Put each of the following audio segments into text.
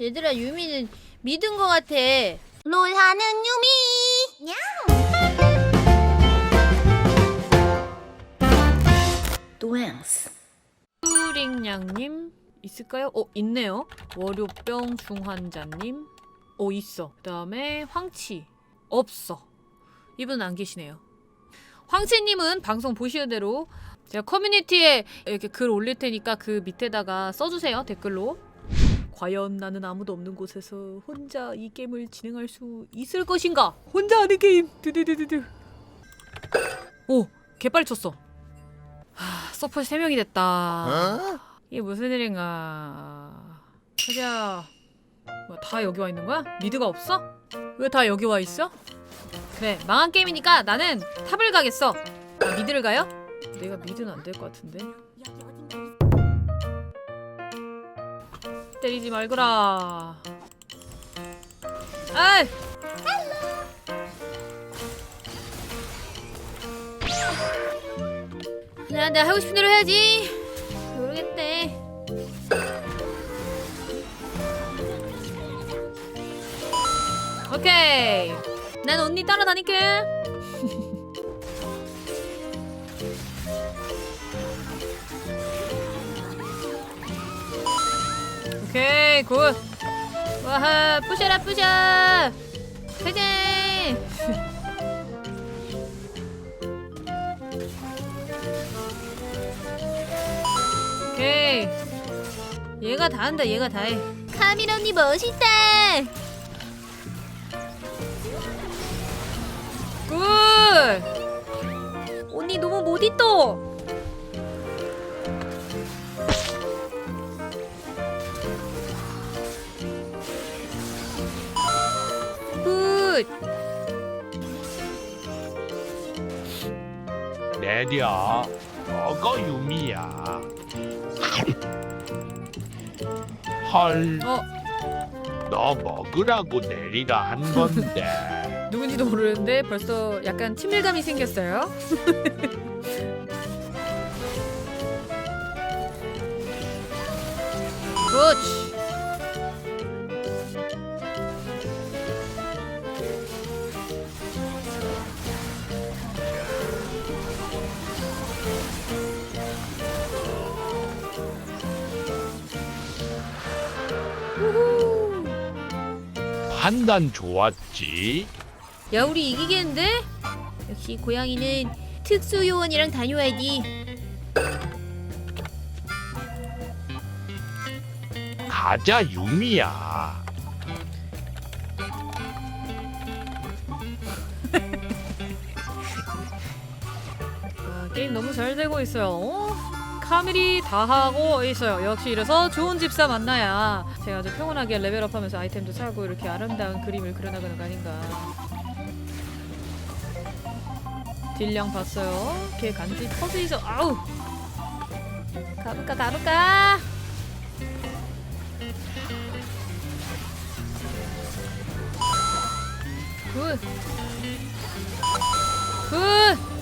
얘들아 유미는 믿은 거 같아. 롤하는 유미. 뚜앙스 푸링냥님 있을까요? 어 있네요. 월요병 중환자님. 어 있어. 그다음에 황치 없어. 이분 안 계시네요. 황치님은 방송 보시는 대로 제가 커뮤니티에 이렇게 글 올릴 테니까 그 밑에다가 써주세요 댓글로. 과연 나는 아무도 없는 곳에서 혼자 이 게임을 진행할 수 있을 것인가? 혼자 하는 게임. 두두두두두. 오 개빨리 쳤어. 하, 서포트 3명이 됐다. 이게 무슨 일인가? 가자. 뭐야, 다 여기 와 있는 거야? 미드가 없어? 왜 다 여기 와 있어? 그래, 망한 게임이니까 나는 탑을 가겠어. 아, 미드를 가요? 내가 미드는 안 될 것 같은데. 때리지 말거라. 아이! 나, 나 하고 싶은 대로 해야지. 모르겠대. 오케이. 난 언니 따라다닐게. 굿. 와하, 부셔라, 부셔. 가자. 오케이. 얘가 다 한다, 얘가 다 해. 카밀 언니 멋있다. 굿! 내려 먹어 유미야 헐 어, 너 먹으라고 내리라 한 건데 누군지도 모르는데 벌써 약간 친밀감이 생겼어요. 그렇지. 판단 좋았지 야 우리 이기겠는데? 역시 고양이는 특수 요원이랑 다녀야지. 가자 유미야 아, 게임 너무 잘 되고 있어요. 어? 카밀이 다 하고 있어요. 역시 이래서 좋은 집사 만나야 제가 아주 평온하게 레벨업하면서 아이템도 사고 이렇게 아름다운 그림을 그려나가는 거 아닌가. 딜량 봤어요. 걔 간지 터지죠. 아우. 가볼까 가볼까. 굿. 굿.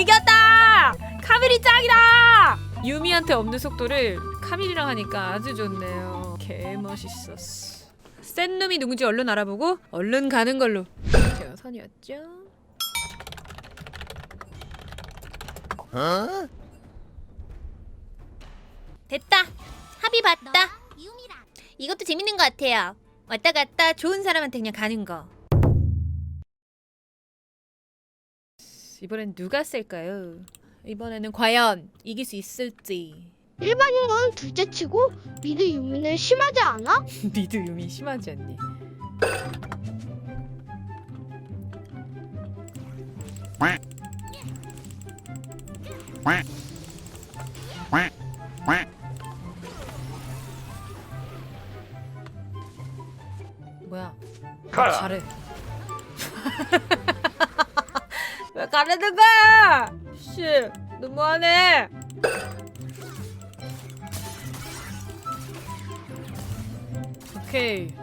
이겼다! 카밀이 짱이다! 유미한테 없는 속도를 카밀이랑 하니까 아주 좋네요. 개 멋있었어. 센 놈이 누군지 얼른 알아보고 얼른 가는 걸로. 제가 선이었죠. 됐다. 합의 봤다. 이것도 재밌는 것 같아요. 왔다 갔다 좋은 사람한테 그냥 가는 거. 이번엔 누가 쓸까요? 이번에는 과연 이길 수 있을지. 일반인 건 둘째 치고 미드 유미는 심하지 않아? 미드 유미 심하지 않니? 뭐야? 가라 가래. 왜 가래는 거야? 씨, 너무하네. 오케이.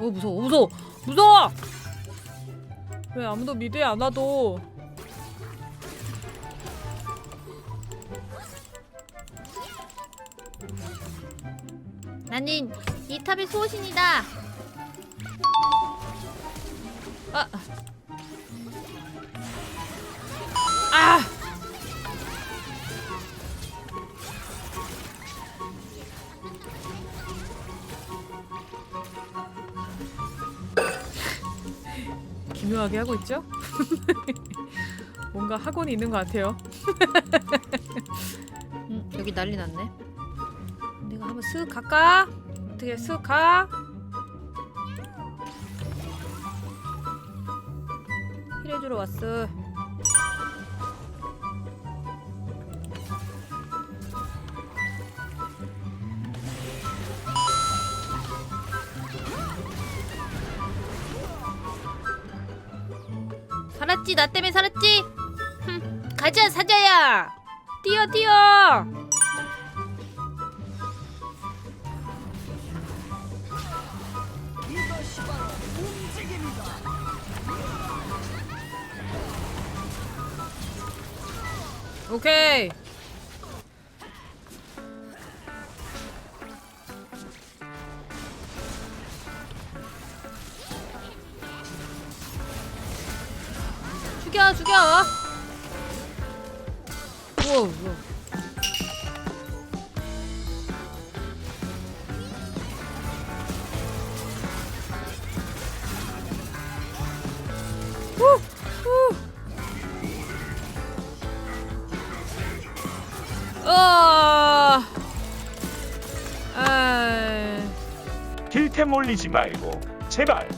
어 무서워 무서워 무서워 왜 아무도 미드에 안 와도 나는 이 탑의 수호신이다. 아. 아. 기묘하게 하고 있죠? 뭔가 학원이 있는 것 같아요. 음, 여기 난리 났네. 내가 한번 쓱 갈까? 어떻게 쓱 가? 힐해주러 왔어. 살았지 나 때문에 살았지. 흠, 가자 사자야. 뛰어 뛰어. 오케이. 죽여 죽여. 우와 딜템 올리지 말고 제발.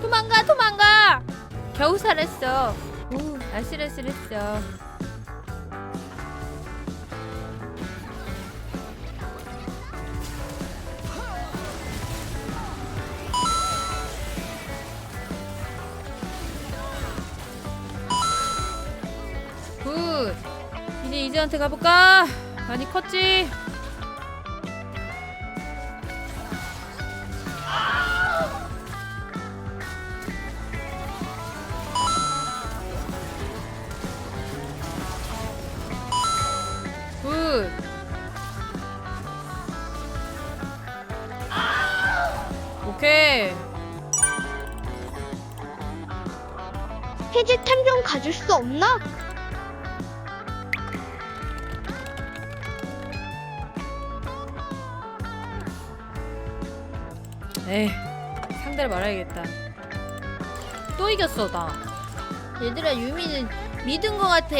도망가 도망가. 겨우 살았어. 오 아슬아슬했어. 이제 이제한테 가볼까? 많이 컸지? 굿. 오케이. 해제 탐정 가질 수 없나? 에이, 상대를 말아야겠다. 또 이겼어, 나. 얘들아 유미는 믿은 거 같아.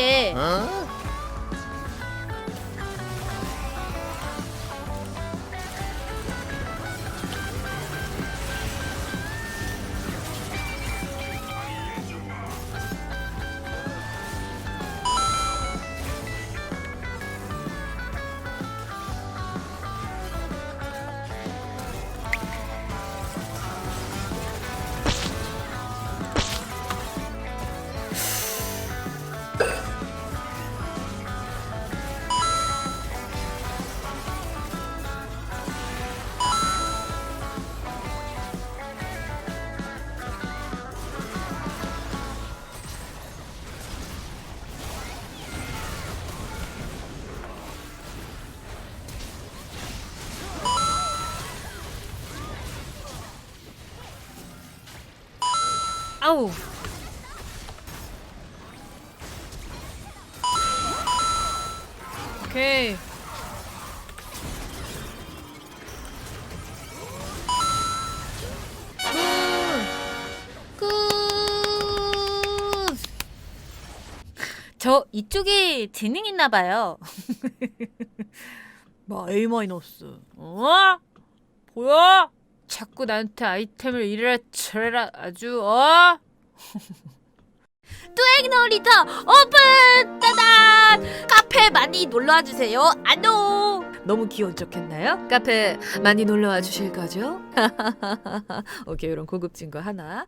아우. 오케이. 굿. 저 이쪽에 재능 있나 봐요. 뭐 A 마이너스. 어? 보여? 자꾸 나한테 아이템을 이래라 저래라 아주 어? 뚜행 놀이터 오픈! 따단! 카페 많이 놀러와 주세요. 안녕. 너무 귀여운 척했나요? 카페 많이 놀러와 주실 거죠? 오케이 이런 고급진 거 하나